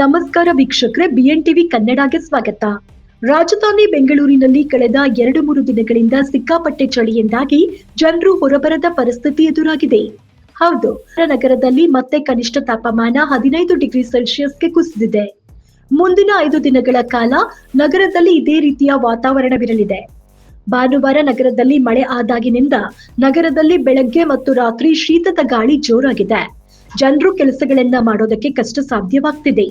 ನಮಸ್ಕಾರ ವೀಕ್ಷಕರೇ B N TV ಕನ್ನಡಗೆ ಸ್ವಾಗತ. ರಾಜಧಾನಿ ಬೆಂಗಳೂರಿನಲ್ಲಿ ಕಳೆದ ಎರಡು ಮೂರು ದಿನಗಳಿಂದ ಸಿಕ್ಕಾಪಟ್ಟೆ ಚಳಿಯಿಂದಾಗಿ ಜನರು ಹೊರಬರದ ಪರಿಸ್ಥಿತಿ ಎದುರಾಗಿದೆ. ಹೌದು, ನಗರದಲ್ಲಿ ಮತ್ತೆ ಕನಿಷ್ಠ ತಾಪಮಾನ ಹದಿನೈದು ಡಿಗ್ರಿ ಸೆಲ್ಸಿಯಸ್ಗೆ ಕುಸಿದಿದೆ. ಮುಂದಿನ ಐದು ದಿನಗಳ ಕಾಲ ನಗರದಲ್ಲಿ ಇದೇ ರೀತಿಯ ವಾತಾವರಣವಿರಲಿದೆ. ಭಾನುವಾರ ನಗರದಲ್ಲಿ ಮಳೆ ಆದಾಗಿನಿಂದ ನಗರದಲ್ಲಿ ಬೆಳಗ್ಗೆ ಮತ್ತು ರಾತ್ರಿ ಶೀತದ ಗಾಳಿ ಜೋರಾಗಿದೆ. ಜನರು ಕೆಲಸಗಳನ್ನ ಮಾಡೋದಕ್ಕೆ ಕಷ್ಟ ಸಾಧ್ಯವಾಗ್ತಿದೆ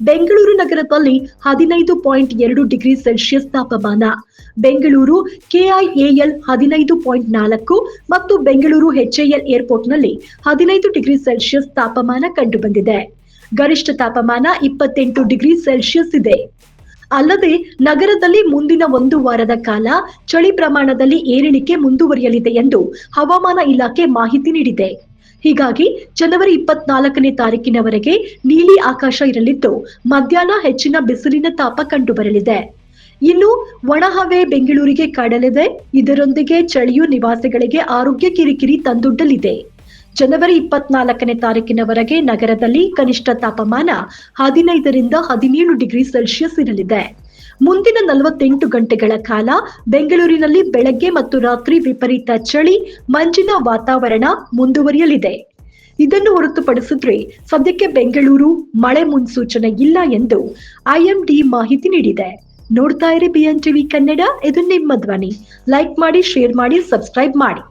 ಬೆಂಗಳೂರು ನಗರದಲ್ಲಿ ಹದಿನೈದು ಪಾಯಿಂಟ್ ಎರಡು ಡಿಗ್ರಿ ಸೆಲ್ಸಿಯಸ್ ತಾಪಮಾನ. ಬೆಂಗಳೂರು ಕೆಐಎಎಲ್ ಹದಿನೈದು ಪಾಯಿಂಟ್ ನಾಲ್ಕು ಮತ್ತು ಬೆಂಗಳೂರು ಎಚ್ಎಎಲ್ ಏರ್ಪೋರ್ಟ್ನಲ್ಲಿ ಹದಿನೈದು ಡಿಗ್ರಿ ಸೆಲ್ಸಿಯಸ್ ತಾಪಮಾನ ಕಂಡುಬಂದಿದೆ. ಗರಿಷ್ಠ ತಾಪಮಾನ ಇಪ್ಪತ್ತೆಂಟು ಡಿಗ್ರಿ ಸೆಲ್ಸಿಯಸ್ ಇದೆ. ಅಲ್ಲದೆ, ನಗರದಲ್ಲಿ ಮುಂದಿನ ಒಂದು ವಾರದ ಕಾಲ ಚಳಿ ಪ್ರಮಾಣದಲ್ಲಿ ಏರಿಳಿಕೆ ಮುಂದುವರಿಯಲಿದೆ ಎಂದು ಹವಾಮಾನ ಇಲಾಖೆ ಮಾಹಿತಿ ನೀಡಿದೆ. ಹೀಗಾಗಿ ಜನವರಿ ಇಪ್ಪತ್ನಾಲ್ಕನೇ ತಾರೀಕಿನವರೆಗೆ ನೀಲಿ ಆಕಾಶ ಇರಲಿದ್ದು ಮಧ್ಯಾಹ್ನ ಹೆಚ್ಚಿನ ಬಿಸಿಲಿನ ತಾಪ ಕಂಡುಬರಲಿದೆ. ಇನ್ನು ಒಣಹವೆ ಬೆಂಗಳೂರಿಗೆ ಕಡಲಿದೆ. ಇದರೊಂದಿಗೆ ಚಳಿಯು ನಿವಾಸಿಗಳಿಗೆ ಆರೋಗ್ಯ ಕಿರಿಕಿರಿ ತಂದೊಡ್ಡಲಿದೆ. ಜನವರಿ ಇಪ್ಪತ್ನಾಲ್ಕನೇ ತಾರೀಕಿನವರೆಗೆ ನಗರದಲ್ಲಿ ಕನಿಷ್ಠ ತಾಪಮಾನ ಹದಿನೈದರಿಂದ ಹದಿನೇಳು ಡಿಗ್ರಿ ಸೆಲ್ಸಿಯಸ್ ಇರಲಿದೆ ಮುಂದಿನ ನಲವತ್ತೆಂಟು ಗಂಟೆಗಳ ಕಾಲ ಬೆಂಗಳೂರಿನಲ್ಲಿ ಬೆಳಗ್ಗೆ ಮತ್ತು ರಾತ್ರಿ ವಿಪರೀತ ಚಳಿ, ಮಂಜಿನ ವಾತಾವರಣ ಮುಂದುವರಿಯಲಿದೆ. ಇದನ್ನು ಹೊರತುಪಡಿಸಿದ್ರೆ ಸದ್ಯಕ್ಕೆ ಬೆಂಗಳೂರು ಮಳೆ ಮುನ್ಸೂಚನೆ ಇಲ್ಲ ಎಂದು ಐಎಂಡಿ ಮಾಹಿತಿ ನೀಡಿದೆ. ನೋಡ್ತಾ ಇರಿ ಬಿಎನ್ ಟಿವಿ ಕನ್ನಡ, ಇದು ನಿಮ್ಮ ಧ್ವನಿ. ಲೈಕ್ ಮಾಡಿ, ಶೇರ್ ಮಾಡಿ, ಸಬ್ಸ್ಕ್ರೈಬ್ ಮಾಡಿ.